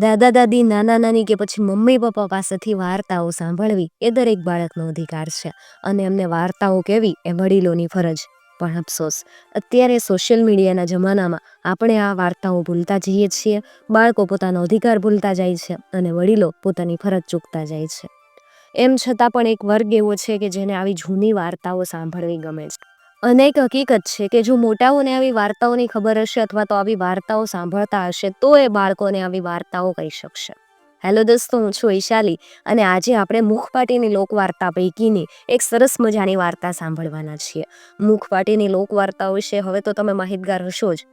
દાદા દાદી નાના નાની કે પછી મમ્મી પપ્પા પાસેથી વાર્તાઓ સાંભળવી એ દરેક બાળકનો અધિકાર છે. અને એમને વાર્તાઓ કહેવી એ વડીલોની ફરજ. પણ અફસોસ, અત્યારે સોશિયલ મીડિયાના જમાનામાં આપણે આ વાર્તાઓ ભૂલતા જઈએ છીએ, બાળકો પોતાનો અધિકાર ભૂલતા જાય છે અને વડીલો પોતાની ફરજ ચૂકતા જાય છે. એમ છતાં પણ એક વર્ગ એવો છે કે જેને આવી જૂની વાર્તાઓ સાંભળવી ગમે છે. અને એક હકીકત છે કે જો મોટાઓને આવી વાર્તાઓની ખબર હશે અથવા તો આવી વાર્તાઓ સાંભળતા હશે, તો એ બાળકોને આવી વાર્તાઓ કહી શકશે. હેલો દોસ્તો, હું છું ઈશાલી અને આજે આપણે મુખપાટીની લોકવાર્તા પૈકીની એક સરસ મજાની વાર્તા સાંભળવાના છીએ. મુખપાટીની લોકવાર્તાઓ વિશે હવે તો તમે માહિતગાર હશો જ.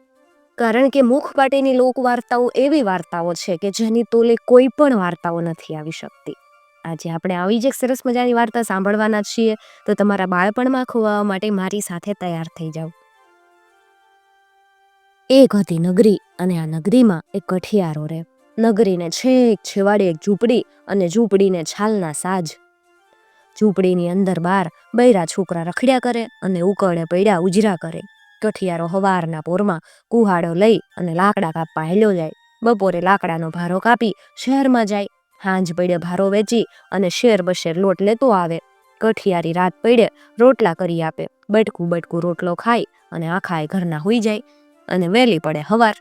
કારણ કે મુખપાટીની લોકવાર્તાઓ એવી વાર્તાઓ છે કે જેની તોલે કોઈ પણ વાર્તાઓ નથી આવી શકતી. આજે આપણે આવી જ એક સરસ મજાની વાર્તા સાંભળવાના છીએ, તો તમારા બાળપણમાં ખોવાવા માટે મારી સાથે તૈયાર થઈ જાઓ. એક હતી નગરી અને આ નગરીમાં એક કઠિયારો રહે. નગરીને છેક છેવાડે એક ઝૂંપડી અને ઝૂંપડીને છાલના સાજ. ઝૂંપડીની અંદર બાર બૈરા છોકરા રખડ્યા કરે અને ઉકળે પૈડા ઉજરા કરે. કઠિયારો હવારના પોરમાં કુહાડો લઈ અને લાકડા કાપવા હેલ્યો જાય. બપોરે લાકડાનો ભારો કાપી શહેરમાં જાય. હાંજ પડે ભારો વેચી અને શેર બશેર લોટ લેતો આવે. કઠિયારી રાત પડે, રોટલા કરી આપે. બટકું બટકું રોટલો ખાય અને આખાય ઘરના હોઈ જાય અને વહેલી પડે હવાર.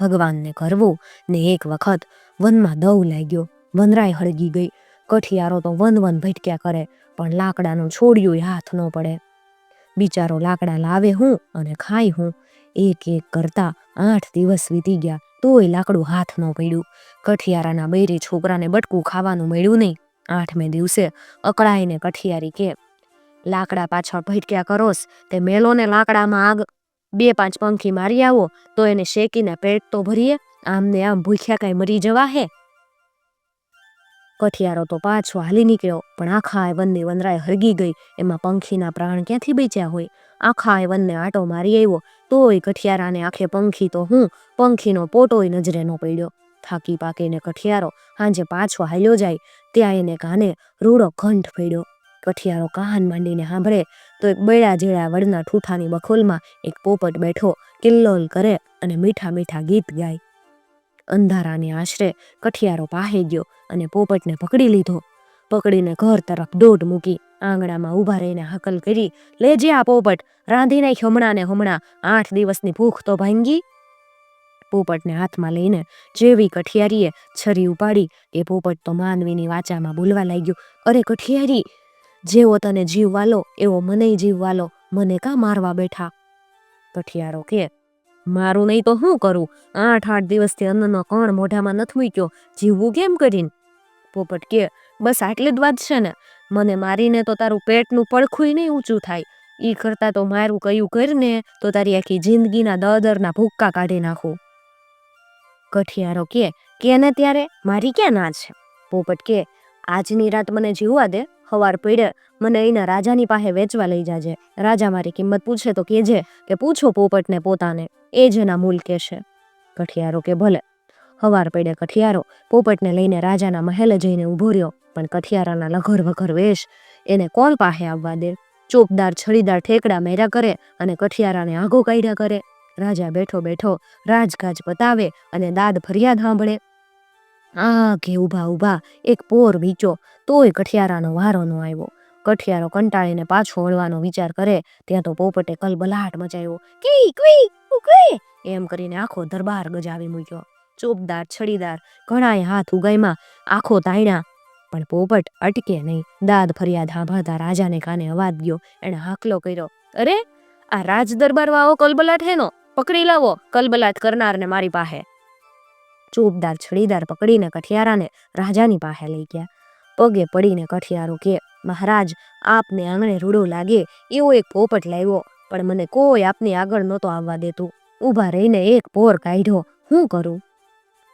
ભગવાનને કરવું ને એક વખત વનમાં દવ લાગ્યો. વનરાય હળગી ગઈ. કઠિયારો તો વન વન ભટક્યા કરે, પણ લાકડાનું છોડ્યું હાથ ન પડે. બિચારો લાકડા લાવે હું અને ખાય હું. એક એક કરતા આઠ દિવસ વીતી ગયા. તોય લાકડું હાથ ન પડ્યું. કઠિયારાના બૈરી છોકરાને બટકું ખાવાનું મળ્યું નહીં. આઠમે દિવસે અકળાઈને કઠિયારી કે, લાકડા પાછળ ભટક્યા કરોસ તે મેલોને લાકડામાં આગ. બે પાંચ પંખી મારી આવો, તો એને શેકીને પેટ તો ભરીએ. આમને આમ ભૂખ્યા કાંઈ મરી જવા હે. કઠિયારો તો પાછો હાલી નીકળ્યો, પણ આખા એ વનની વનરાય હરગી ગઈ. એમાં પંખીના પ્રાણ ક્યાંથી બચ્યા હોય? આખા એ વનને આટો મારી આવ્યો. તોય કઠિયારાને આખે પંખી તો હું પંખીનો પોટોય નજરે ન પડ્યો. થાકી પાકીને કઠિયારો હાંજે પાછો હાલ્યો જાય ત્યાં એને કાને રૂડો ઘંટ પડ્યો. કઠિયારો કાન માંડીને સાંભળે તો એક બળ્યા જેડા વડના ઠૂઠાની બખોલમાં એક પોપટ બેઠો કિલ્લોલ કરે અને મીઠા મીઠા ગીત ગાય. અંધારાની આશરે કઠિયારો પાહે ગયો અને પોપટને પકડી લીધો. પકડીને ઘર તરફ દોટ મૂકી આંગણામાં ઊભા રહીને હકલ કરી લેજે આ પોપટ, રાંધી હમણાં ને હમણાં, આઠ દિવસની ભૂખ તો ભાંગી. પોપટને હાથમાં લઈને જેવી કઠિયારીએ છરી ઉપાડી, એ પોપટ તો માનવીની વાચામાં બોલવા લાગ્યો, અરે કઠિયારી, જેવો તને જીવવાલો એવો મને જીવ વાલો, મને કા મારવા બેઠા? કઠિયારો કે, મારું નહીં તો શું કરું? આઠ આઠ દિવસથી અન્નનો કણ મોઢામાં નથી મૂક્યો, જીવવું કેમ કરીને? પોપટ કે, બસ આટલી જ વાત છે ને મને મારીને તો તારું પેટનું પડખું નહીં ઊંચું થાય. એ કરતાં તો મારું કયું કરીને, તો તારી આખી જિંદગીના દદરના ભૂક્કા કાઢી નાખું. કઠિયારો કે, કેને ત્યારે? મારી ક્યાં ના છે? પોપટ કે, આજની રાત મને જીવવા દે, હવાર પડે, મને એના રાજાની પાસે વેચવા લઈ જાજે. રાજા મારી કિંમત પૂછે તો કેજે કે પૂછો પોપટને પોતાને, એ જ એના મૂલ કહેશે કઠિયારો કે ભલે હવાર પડે કઠિયારો, પોપટને લઈને રાજાના મહેલે જઈને ઊભો રહ્યો, પણ કઠિયારાના લઘર વઘર વેશ એને કોણ પાસે આવવા દે? ચોકદાર છડીદાર ઠેકડા મેર્યા કરે અને કઠિયારાને આઘો કાઢ્યા કરે. રાજા બેઠો બેઠો રાજકાજ પતાવે અને દાદ ફરિયાદ સાંભળે. આ કે ઊભા ઊભા એક પોર વીચો તોય કઠિયારાનો વારો ન આવ્યો. કઠિયારો કંટાળીને પાછો વળવાનો વિચાર કરે, ત્યાં તો પોપટે કલબલાટ મચાવ્યો. કી ક્વી ઉકવી એમ કરીને આખો દરબાર ગજાવી મૂક્યો. ચોપદાર, છડીદાર ઘણાય હાથ ઉગાઈમાં આખો તાણ્યા પણ પોપટ અટકે નહીં. દાદ ફરિયાદ હાંભાતા રાજાને કાને અવાજ ગયો. એણે હાકલો કર્યો, અરે, આ રાજ દરબારમાં આવો કલબલાટ હેનો? પકડી લાવો, કલબલાટ કરનારને મારી પાસે. ચોપદાર, છડીદાર પકડીને કઠિયારાને રાજાની પાસે લઈ ગયા. પગે પડીને કઠિયારો કે, મહારાજ, આપને આંગણે રૂડો લાગે, એવો એક પોપટ લાવ્યો. પણ મને કોઈ આપની આગળ નહોતો આવવા દેતું. ઊભા રહીને એક પોર કાઢ્યો. હું કરું?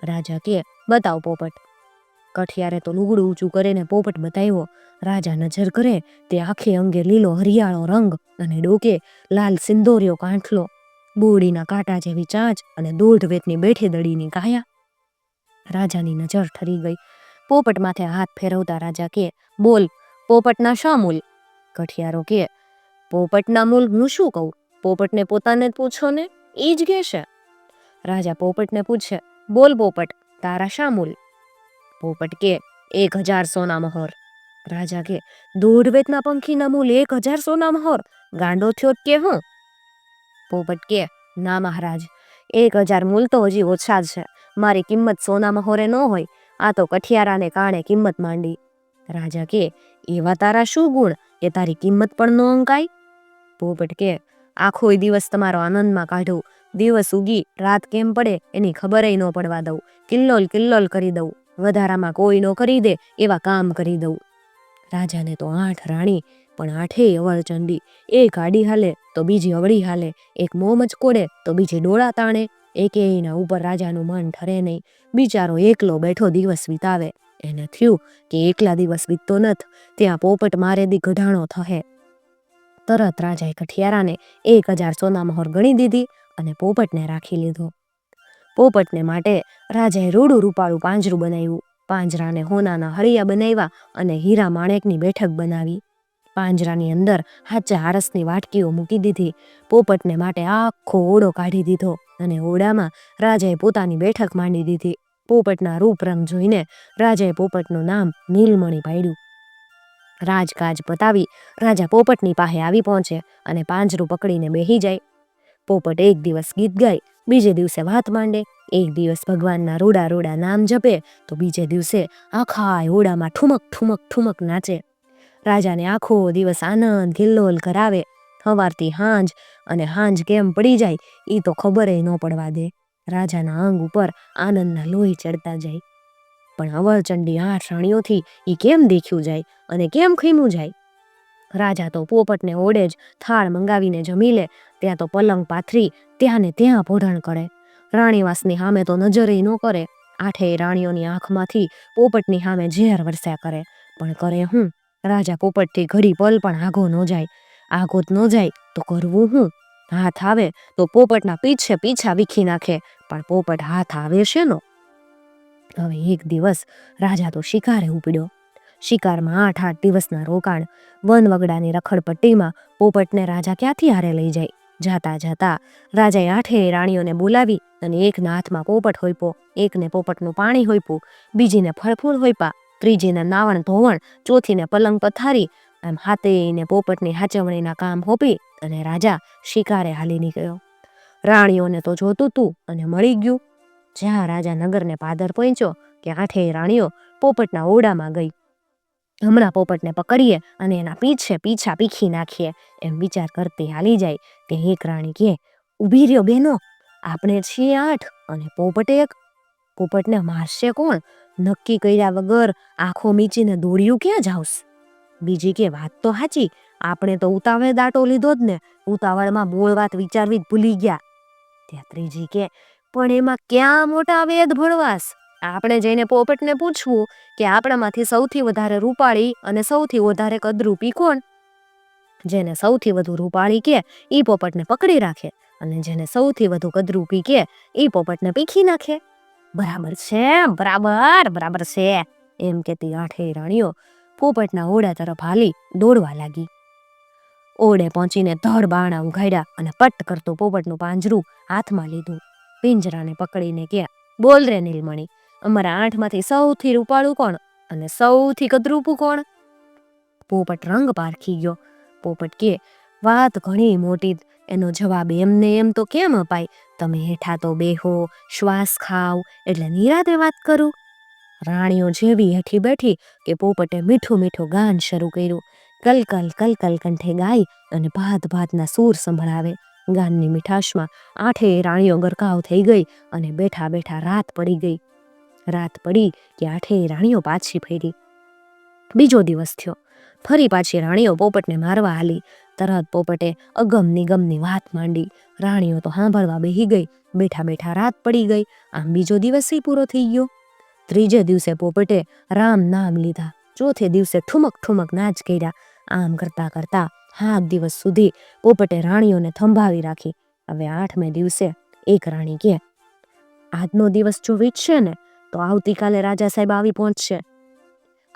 રાજા કે બતાવ પોપટ. કઠિયારે તો લુગડું ઊંચું કરીને પોપટ બતાવ્યો. રાજા નજર કરે તે આખે અંગે લીલો હરિયાળો રંગ અને ડોકે લાલ સિંદોરિયો કાંઠલો. બોડીના કાંટા જેવી ચાંચ અને દોઢ વેતની બેઠી દડીની કાયા રાજાની નજર ઠરી ગઈ. પોપટ માથે હાથ ફેરવતા રાજા કે, બોલ, પોપટના શા મૂલ? કઠિયારો કે, પોપટના મૂલ હું શું કહું? પોપટને પોતાને પૂછો ને એ જ કહેશે. રાજા પોપટને પૂછે બોલ પોપટ, તારા શા મૂલ? પોપટ કે, એક હજાર સોના મહોર. રાજા કે દોઢ વેતના પંખીના મૂલ એક હજાર સોના મહોર. ગાંડો થયો કે હું? પોપટ કે, ના મહારાજ, એક હજાર મૂલ તો હજી ઓછા જ છે. મારી કિંમત સોના મહોરે ન હોય. આ તો કઠિયારાને કારણે કિંમત માંડી. રાજા કે, એવા તારા શું ગુણ કે તારી કિંમત પણ ન અંકાય? પોપટ કે, આખો દિવસ તમારો આનંદમાં કાઢું. દિવસ ઉગી, રાત કેમ પડે એની ખબરેય ન પડવા દઉં. કિલ્લોલ કિલ્લોલ કરી દઉં. વધારામાં કોઈ ન કરી દે એવા કામ કરી દઉં. રાજાને તો આઠ રાણી, પણ આઠેય અવળચંડી એક આડી હાલે તો બીજી અવળી હાલે. એક મોં મચકોડે તો બીજી ડોળા તાણે. એકેયના ઉપર રાજાનું મન ઠરે નહીં. બિચારો એકલો બેઠો દિવસ વિતાવે. એને થયું કે એકલા દિવસ વીતતો નથ. ત્યાં પોપટ મારે દી ગઢાણો થહે. તરત રાજાએ કઠિયારાને એક હજાર સોના મહોર ગણી દીધી. અને પોપટને રાખી લીધો. પોપટને માટે રાજાએ રૂડું રૂપાળું પાંજરું બનાવ્યું. પાંજરાને હોનાના હળિયા બનાવ્યા અને હીરા માણેકની બેઠક બનાવી. પાંજરાની અંદર હાચા આરસની વાટકીઓ મૂકી દીધી. પોપટને માટે આખો ઓળો કાઢી દીધો અને ઓડામાં રાજાએ પોતાની બેઠક માંડી દીધી. પોપટના રૂપરંગ જોઈને રાજાએ પોપટનું નામ નીલમણી પાડ્યું. રાજકાજ પતાવી રાજા પોપટની પાસે આવી પહોંચે અને પાંજરું પકડીને બેહી જાય. પોપટ એક દિવસ ગીત ગાય, બીજે દિવસે વાત માંડે. એક દિવસ ભગવાનના રૂડા રૂડા નામ જપે, તો બીજે દિવસે આખા ઓડામાં ઠુમક ઠુમક ઠુમક નાચે. રાજાને આખો દિવસ આનંદ કિલ્લોલ કરાવે. સવારથી હાંજ અને હાંજ કેમ પડી જાય એ તો ખબરે ન પડવા દે. રાજાના અંગ ઉપર આનંદના લોહી ચડતા જાય. પણ અવરચંડી આ રાણીઓથી એ કેમ દેખ્યું જાય અને કેમ ખીમું જાય? રાજા તો પોપટને ઓડે જ થાળ મંગાવીને જમી લે, ત્યાં તો પલંગ પાથરી, ત્યાં ને ત્યાં પોઢણ કરે. રાણીવાસની સામે તો નજરે ન કરે, આઠેય રાણીઓની આંખમાંથી પોપટની સામે ઝેર વરસ્યા કરે. પણ કરે હું? રાજા પોપટથી ઘડી પલ પણ આગો ન જાય. જ ન જાય તો કરવું હું? હાથ આવે તો પોપટના પીછે પીછા વીખી નાખે, પણ પોપટ હાથ આવે છે નો હવે એક દિવસ રાજા તો શિકારે ઉપડ્યો. શિકારમાં આઠ આઠ દિવસના રોકાણ. વન વગડાની રખડપટ્ટીમાં પોપટને રાજા ક્યાંથી હારે લઈ જાય? જાતા જાતા રાજાએ આઠેય રાણીઓને બોલાવી અને એકના હાથમાં પોપટ હોઈપો, એકને પોપટનું પાણી હોઈપું, બીજીને ફળફૂલ હોઈપા, ત્રીજીને નાવણ ધોવણ, ચોથીને પલંગ પથારી એમ હાથેને પોપટની હાચવણીના કામ હોપી અને રાજા શિકારે હાલી નીકળ્યો. રાણીઓને તો જોતું તું અને મળી ગયું. જ્યાં રાજા નગરને પાદર પહોંચ્યો કે આઠેય રાણીઓ પોપટના ઓરડામાં ગઈ. હમણાં પોપટને પકડીએ અને એના પીછે પીછા પીખી નાખીએ. એમ વિચાર કરતી હાલી જાય. તે એક રાણી કહે, ઊભી રહ્યો બેનો આપણે છીએ આઠ અને પોપટ એક. પોપટને મારશે કોણ? નક્કી કર્યા વગર આંખો મીચીને દોડ્યું ક્યાં જાવસ બીજી કે, વાત તો સાચી. આપણે તો ઉતાવળે દાટો લીધો જ ને. ઉતાવળમાં બોળ વાત વિચારવી જ ભૂલી ગયા. ત્યાં ત્રીજી કે, પણ એમાં ક્યાં મોટા વેદ ભણવાસ આપણે જઈને પોપટને પૂછવું કે આપણામાંથી સૌથી વધારે રૂપાળી અને સૌથી વધારે કદરૂપી કોણ? જેને સૌથી વધુ રૂપાળી કે ઈ પોપટને પકડી રાખે અને જેને સૌથી વધુ કદરૂપી કે ઈ પોપટને પીખી નાખે. બરાબર છે, બરાબર બરાબર છે. એમ કેતી આઠેય રાણીઓ પોપટના ઓડા તરફ હાલી દોડવા લાગી. ઓડે પહોંચીને ધડ બાણા ઉઘાડ્યા અને પટ કરતો પોપટનું પાંજરું હાથમાં લીધું. પિંજરાને પકડીને કે, બોલ રે નીલમણી અમારા આઠમાંથી સૌથી રૂપાળું કોણ અને સૌથી કદરૂપું કોણ? પોપટ રંગ પારખી ગયો. પોપટ કે, વાત ઘણી મોટી એનો જવાબ એમને એમ તો કેમ અપાય? તમે હેઠા તો બેહો, શ્વાસ ખાવ, એટલે નિરાતે વાત કરું. રાણીઓ જેવી હેઠી બેઠી કે પોપટે મીઠું મીઠું ગાન શરૂ કર્યું. કલકલ કલકલ કંઠે ગાય અને ભાત ભાતના સૂર સંભળાવે. ગાનની મીઠાશમાં આઠેય રાણીઓ ગરકાવ થઈ ગઈ અને બેઠા બેઠા રાત પડી ગઈ. રાત પડી કે આઠેય રાણીઓ પાછી ફેરી. બીજો દિવસ થયો. ફરી પાછી રાણીઓ પોપટને મારવા હાલી. તરત પોપટે અગમ નિગમની વાત માંડી. રાણીઓ તો સાંભળવા બેહી ગઈ. બેઠા બેઠા રાત પડી ગઈ. આમ બીજો દિવસ પૂરો થઈ ગયો. ત્રીજે દિવસે પોપટે રામ નામ લીધા. ચોથે દિવસે ઠુમક ઠુમક નાચ કર્યા. આમ કરતા કરતા હાથ દિવસ સુધી પોપટે રાણીઓને થંભાવી રાખી. હવે આઠમે દિવસે એક રાણી કે, આજનો દિવસ જો વીતશે ને તો આવતીકાલે રાજા સાહેબ આવી પહોંચશે.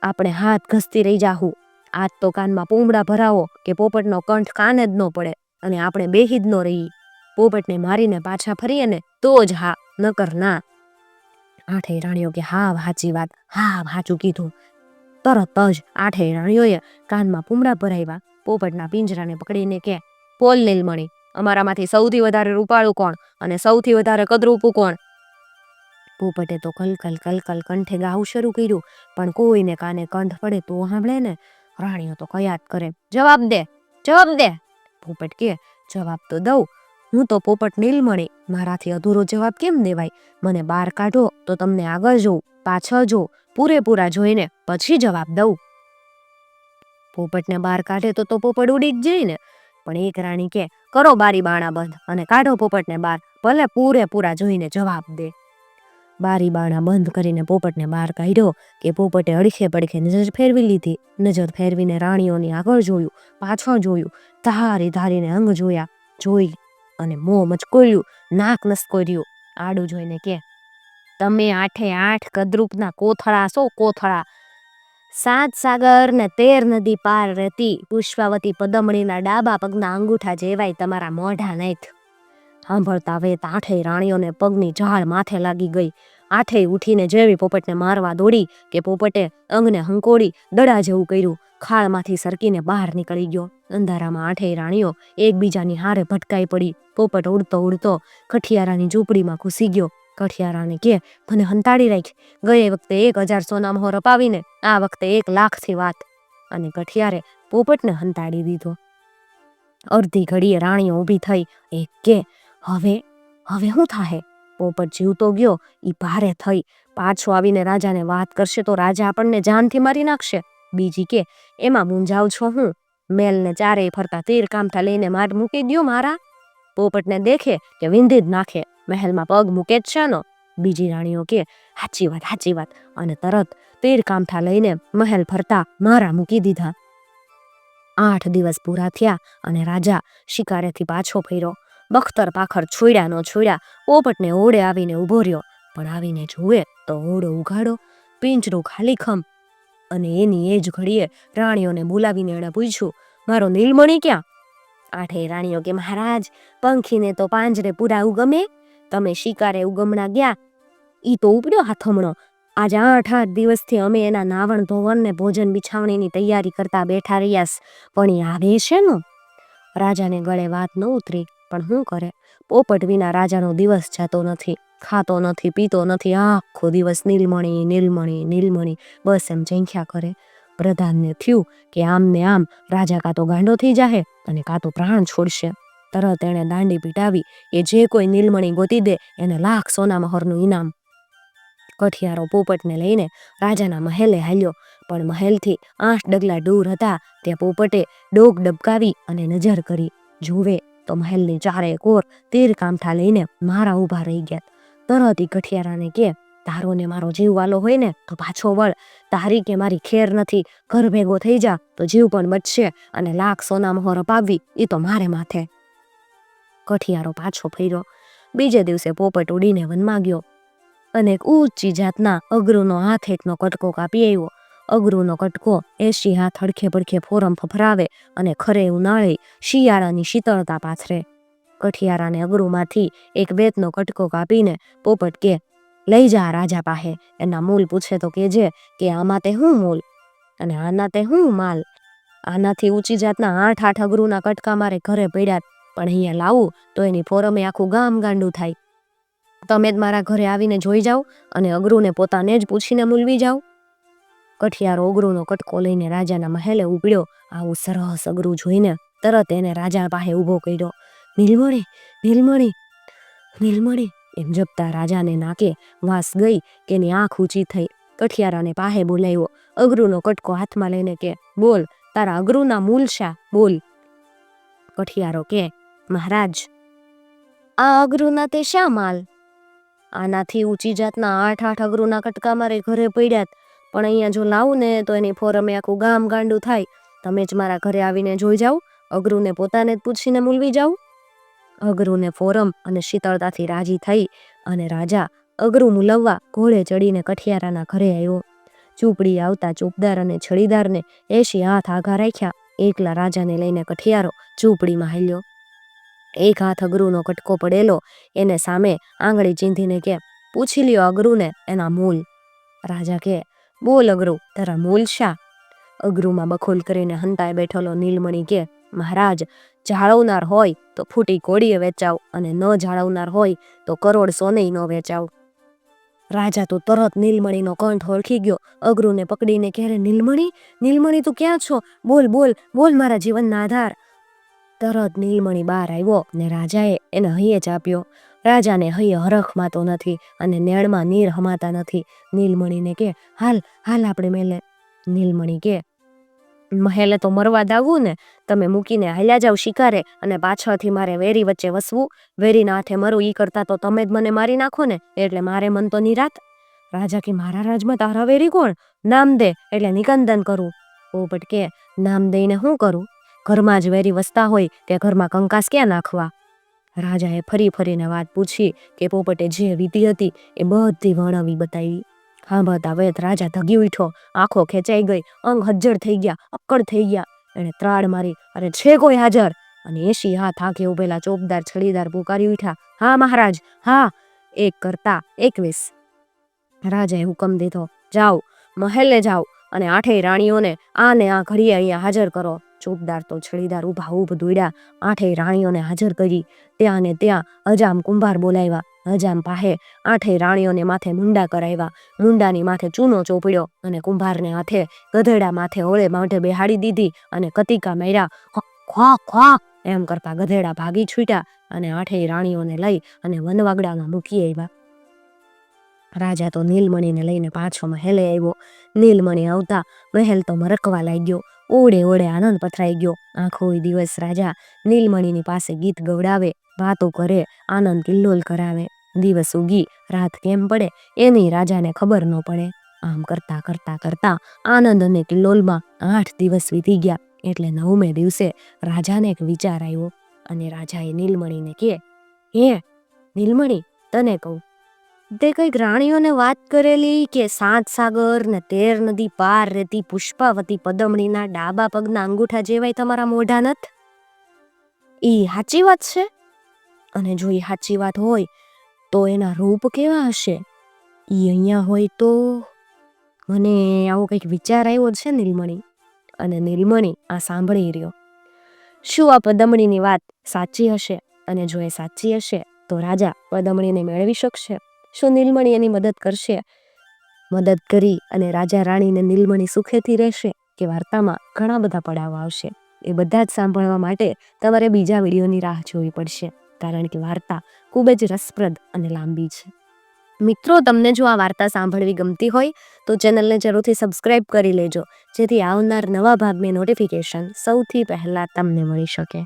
આપણે હાથ ઘસતી રહી જાહું. આજ તો કાનમાં પૂમડા ભરાવો કે પોપટનો કંઠ કાને જ ન પડે અને આપણે બેહી જ ન રહી પોપટને મારીને પાછા ફરીએ ને તો જ હા, નકર ના. આઠેય રાણીઓ કે હા, સાચી વાત. હા, સાચું કીધું. તરત જ આઠેય રાણીઓએ કાનમાં પૂમડા ભરાવ્યા. પોપટના પિંજરાને પકડીને કે, પોલ નીલમણી, અમારામાંથી સૌથી વધારે રૂપાળું કોણ? અને સૌથી વધારે કદરૂપું કોણ? પોપટે તો કલકલ કલકલ કંઠે ગાવું શરૂ કર્યું. પણ કોઈને કાને કંઠ પડે તો સાંભળે ને? રાણીઓ તો કયાત કરે? જવાબ દે જવાબ દે. પોપટ કે, જવાબ તો દઉં. હું તો પોપટ નીલમણી. મારાથી અધૂરો જવાબ કેમ દેવાય? મને બહાર કાઢો, તો તમને આગળ જોઉં, પાછળ જો પૂરેપૂરા જોઈને પછી જવાબ દઉં. પોપટને બહાર કાઢે તો તો પોપટ ઉડી જ જાય ને? પણ એક રાણી કે, કરો બારી બાણા બંધ અને કાઢો પોપટને બહાર ભલે પૂરેપૂરા જોઈને જવાબ દે. બારી બાણા બંધ કરીને પોપટને બહાર કાઢ્યો કે પોપટે અડખે પડખે નજર ફેરવી લીધી. નજર ફેરવીને રાણીઓની આગળ જોયું, પાછળ જોયું, ધારી ધારીને અંગ જોયા, જોઈ અને મોં મચકોલ્યું, નાક નસકોર્યું. આડું જોઈને કે, તમે આઠે આઠ કદરૂપના કોથળા સો કોથળા? સાત સાગર ને તેર નદી પાર રહેતી પુષ્પાવતી પદમણીના ડાબા પગના અંગૂઠા જેવાય તમારા મોઢા નાથ સાંભળતા વેત આઠેય રાણીઓને પગની ઝાડ માથે લાગી ગઈ. આઠેય ઉઠીને જેવી પોપટને મારવા દોડી કે પોપટે અંગને હંકોડી દડા જેવું કર્યું, ખાળમાંથી સરકીને બહાર નીકળી ગયો. અંધારામાં આઠેય રાણીઓ એકબીજાની હારે ભટકાઈ પડી. પોપટ ઉડતો ઉડતો કઠિયારાની ઝૂંપડીમાં ઘૂસી ગયો. કઠિયારાને કે, મને હંતાડી રાખ. ગયે વખતે એક હજાર સોના મોહર અપાવીને આ વખતે એક લાખથી વાત. અને કઠિયારે પોપટને હંતાડી દીધો. અડધી ઘડીએ રાણીઓ ઊભી થઈ. એક કે હવે હવે શું થાહે? પોપટ જીવતો ગયો, ઈ ભારે થઈ. પાછો આવીને રાજાને વાત કરશે તો રાજા આપણને જાનથી મારી નાખશે. બીજી કે, એમાં મૂંઝાવ છો હું? મેલને ચારેય ફરતા તીર કામઠા લઈને માર મૂકી દ્યો મારા. પોપટને દેખે કે વિંધી જ નાખે, મહેલમાં પગ મૂકે જ શાનો. બીજી રાણીઓ કે સાચી વાત સાચી વાત. અને તરત તીર કામઠા લઈને મહેલ ફરતા મારા મૂકી દીધા. આઠ દિવસ પૂરા થયા અને રાજા શિકારેથી પાછો ફર્યો. બખ્તર પાખર છોડ્યા ન છોડ્યા, પોપટને ઓડે આવીને ઊભો રહ્યો. પણ આવીને જુએ તો ઓડો ઉઘાડો, પિંજરું ખાલી ખમ. અને એની એ જ ઘડીએ રાણીઓને બોલાવીને એણે પૂછ્યું, મારો નીલમણી ક્યાં? આઠે રાણીઓ કે મહારાજ, પંખીને તો પાંજરે પૂરા ઉગમે. તમે શિકારે ઉગમણા ગયા. ઈ તો ઉપડ્યો હાથમણો. આજે આઠ આઠ દિવસથી અમે એના નાવણ ધોવણ ને ભોજન બિછાવણીની તૈયારી કરતા બેઠા રહ્યાસ પણ એ આવે છે નો? રાજાને ગળે વાત ન ઉતરી. પણ શું કરે? પોપટ વિના રાજાનો દિવસ જતો નથી, ખાતો નથી, પીતો નથી, આખો દિવસ નીલમણી નીલમણી નીલમણી, બસ એમ ઝંખ્યા કરે. પ્રધાનને થયું કે આમ ને આમ રાજા કાં તો ગાંડો થઈ જાહે અને કાં તો પ્રાણ છોડશે. તરત એણે દાંડી પીટાવી એ જે કોઈ નીલમણી ગોતી દે એને લાખ સોના મહોરનું ઇનામ. કઠિયારો પોપટને લઈને રાજાના મહેલે હાલ્યો, પણ મહેલથી આઠ ડગલા દૂર હતા, ત્યાં પોપટે ડોક ડબકાવી અને નજર કરી. જુએ તો મહેલની ચારે કોર તીર કામઠા લઈને મારા ઊભા રહી ગયા તરત એ કઠિયારાને કે તારો ને મારો જીવ વાલો હોય ને, તો પાછો વળ. તારી કે મારી ખેર નથી, ઘર ભેગો થઈ જા, તો જીવ પણ બચશે અને લાખ સોના મોહર અપાવવી એ તો મારે માથે. કઠિયારો પાછો ફર્યો. બીજે દિવસે પોપટ ઉડીને વનમાં ગયો અને એક ઊંચી જાતના અગરુનો હાથ એકનો કટકો કાપી આવ્યો અગરુનો કટકો એસી હાથ હડખે પડખે ફોરમ ફફરાવે અને ખરે ઉનાળે શિયાળાની શીતળતા પાથરે. કઠિયારાને અગરુમાંથી એક વેતનો કટકો કાપીને પોપટ કે, લઈ જા રાજા પાસે. એના મૂલ પૂછે તો કેજે કે, આમાં તે હું મૂલ? અને આના તે હું માલ? આનાથી ઊંચી જાતના આઠ આઠ અગરુના કટકા મારે ઘરે પડ્યા, પણ અહીંયા લાવું તો એની ફોરમે આખું ગામ ગાંડું થાય. તમે જ મારા ઘરે આવીને જોઈ જાઓ અને અગરુને પોતાને જ પૂછીને મૂલવી જાઓ. કઠિયારો અગરુનો કટકો લઈને રાજાના મહેલે ઉપડ્યો આવું સરસ અગરું જોઈને તરત એને રાજા પાસે ઊભો કર્યો. નીલમણી નીલમણી નીલમણી, એમ જપતા રાજાને નાકે વાસ ગઈ કે એની આંખ ઊંચી થઈ. કઠિયારાને પાહે બોલાવ્યો. અગરુનો કટકો હાથમાં લઈને કે, બોલ, તારા અગરુના મૂલ શા? બોલ. કઠિયારો કે, મહારાજ, આ અગરુના તે શા માલ? આનાથી ઊંચી જાતના આઠ આઠ અગરુના કટકા મારે ઘરે પડ્યા પણ અહીંયા જો લાવું ને, તો એની ફોરમે આખું ગામ ગાંડું થાય. તમે જ મારા ઘરે આવીને જોઈ જાઓ. અગરુને પોતાને જ પૂછીને મૂલવી જાઓ. અગરુને ફોરમ અને શીતળતાથી રાજી થઈ અને રાજા અગરું મૂલવવા ઘોડે ચડીને કઠિયારાના ઘરે આવ્યો. ઝૂંપડી આવતા ચોપદાર અને છડીદારને એસી હાથ આઘા રાખ્યા. એકલા રાજાને લઈને કઠિયારો ઝૂંપડીમાં હાલ્યો. એક હાથ અગરુનો કટકો પડેલો, એને સામે આંગળી ચીંધીને કે, પૂછી લ્યો અગરુને એના મૂલ. રાજા કે બોલ અઘરું તારા મૂલ શા? અગરુમાં બખોલ કરીને હંતાએ બેઠેલો નીલમણી કે, મહારાજ, જાળવનાર હોય તો ફૂટી કોડીએ વેચાવ અને ન જાળવનાર હોય તો કરોડ સોને ન વેચાવ. રાજા, તો તરત નીલમણીનો કંઠ ઓળખી ગયો. અગરુને પકડીને કહે નીલમણી નીલમણી, તું ક્યાં છો? બોલ બોલ બોલ મારા જીવનના આધાર. તરત નીલમણી બહાર આવ્યો ને રાજાએ એને હૈયે જ આપ્યો. રાજાને હૈયે હરખમાં તો નથી અને નેણમાં નીર હમાતા નથી. નીલમણીને કે, હાલ હાલ આપણે મેલે. નીલમણી કે, મહેલે તો મરવા દાવું ને, તમે મૂકીને હાલ્યા જાવ શિકારે અને પાછળથી મારે વેરી વચ્ચે વસવું. વેરીના હાથે મરું, ઈ કરતા તો તમે જ મને મારી નાખો ને, એટલે મારે મન તો નિરાત રાજા કે, મારા રાજમાં તારા વેરી કોણ? નામ દે, એટલે નિકંદન કરું. પોપટ કે, નામ દઈને શું કરું? ઘરમાં જ વેરી વસતા હોય, તે ઘરમાં કંકાસ ક્યાં નાખવા? રાજાએ ફરી ફરીને વાત પૂછી કે પોપટે જે વિધિ હતી એ બધી વર્ણવી બતાવી. સાંભળતા વેત રાજા ધગી ઉઠ્યો, આંખો ખેંચાઈ ગઈ, અંગ હજ્જર થઈ ગયા, અક્કડ થઈ ગયા. એણે ત્રાડ મારી, અરે છે કોઈ હાજર? અને એસી હાથ આંખે ઉભેલા ચોપદાર છડીદાર પુકારી ઉઠ્યા, હા મહારાજ, હા, એક કરતા એકવીસ. રાજાએ હુકમ દીધો, જાઓ, મહેલને જાઓ અને આઠેય રાણીઓને આ ને આ ઘડીએ અહીંયા હાજર કરો. ચોપદાર તો છડીદાર ઊભા ઊભ દોડ્યા, આઠે રાણીઓને હાજર કરી, ત્યાં ને ત્યાં અજામ કુંભાર બોલાવ્યા હજામ પાહે આઠે રાણીઓને માથે મુંડા કરાવ્યા, મુંડાની માથે ચૂનો ચોપડ્યો અને કુંભારને હાથે ગધેડા માથે ઓળે માઠે બેહાડી દીધી અને કતિકા માર્યા ખ્વા ખ્વા એમ કરતા ગધેડા ભાગી છૂટ્યા અને આઠેય રાણીઓને લઈ અને વનવાગડામાં મૂકી આવ્યા. રાજા તો નીલમણીને લઈને પાછો મહેલે આવ્યો. નીલમણી આવતા મહેલ તો મરકવા લાગ્યો. ઓળે ઓળે આનંદ પથરાઈ ગયો. આખો દિવસ રાજા નીલમણીની પાસે ગીત ગવડાવે, વાતો કરે, આનંદ કિલ્લોલ કરાવે. દિવસ ઉગી, રાત કેમ પડે, એની રાજાને ખબર ન પડે. આમ કરતા કરતા કરતા આનંદ અને કિલ્લોલમાં આઠ દિવસ વીતી ગયા. એટલે નવમે દિવસે રાજાને એક વિચાર આવ્યો. અને રાજાએ નીલમણીને કે, હે, નીલમણી, તને કહું તે કંઈક રાણીઓને વાત કરેલી કે સાત સાગર ને તેર નદી પાર રહેતી પુષ્પાવતી પદમણીના ડાબા પગના અંગૂઠા જેવાય તમારા મોઢા નથ? ઈ સાચી વાત છે? અને જો ઈ સાચી વાત હોય, તો એના રૂપ કેવા હશે? ઈ અહીંયા હોય તો મને આવો કંઈક વિચાર આવ્યો છે નીલમણી. અને નીલમણી, આ સાંભળી રહ્યો. શું આ પદમણીની વાત સાચી હશે? અને જો એ સાચી હશે, તો રાજા પદમણીને મેળવી શકશે? શું નીલમણી એની મદદ કરશે? મદદ કરી અને રાજા રાણીને નીલમણી સુખેથી રહેશે કે વાર્તામાં ઘણા બધા પડાવ આવશે. એ બધા જ સાંભળવા માટે તમારે બીજા વિડીયોની રાહ જોવી પડશે, કારણ કે વાર્તા ખૂબ જ રસપ્રદ અને લાંબી છે. મિત્રો, તમને જો આ વાર્તા સાંભળવી ગમતી હોય, તો ચેનલને જરૂરથી સબસ્ક્રાઇબ કરી લેજો, જેથી આવનાર નવા ભાગની નોટિફિકેશન સૌથી પહેલાં તમને મળી શકે.